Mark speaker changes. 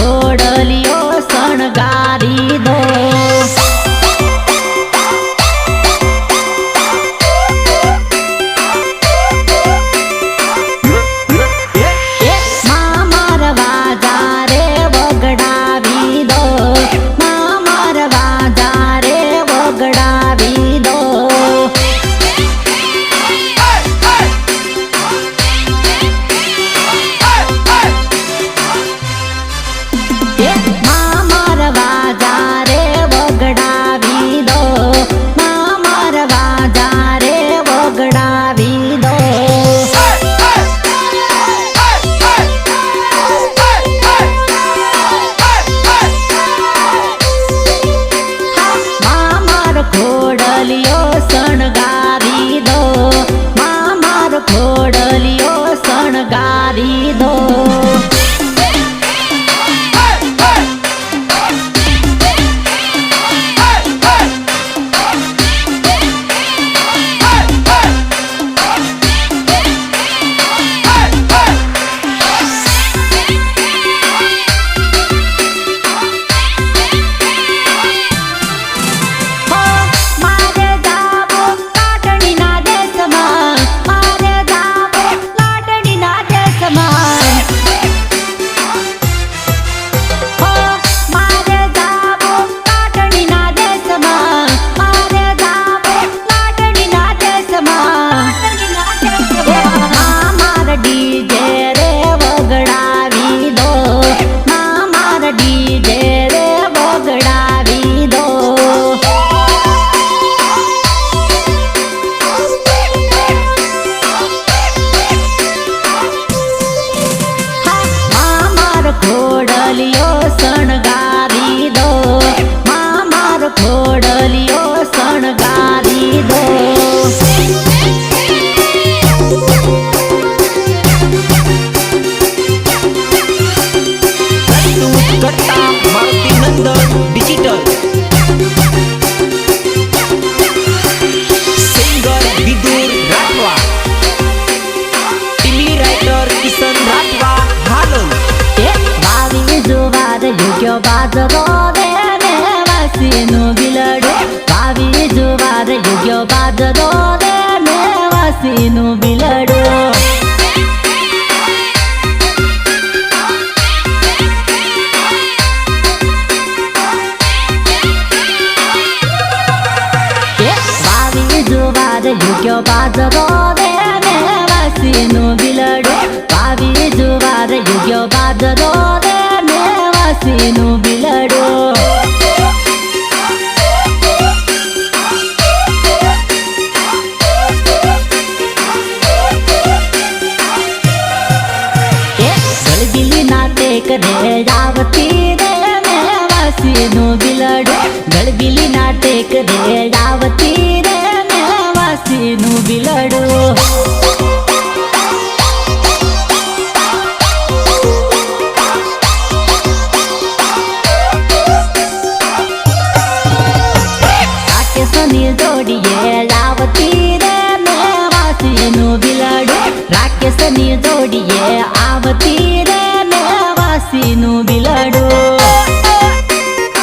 Speaker 1: वड ને યુગ્યો બાજરો રે ને વાસીનું બિલડું ભાવી જુવાર યુગ્યો બાજરો રે ને વાસીનું બિલડું ભાવી બાજરો ભેડાવતી રે મેવાસી નું બિલાડું ગળગીલી નાટેક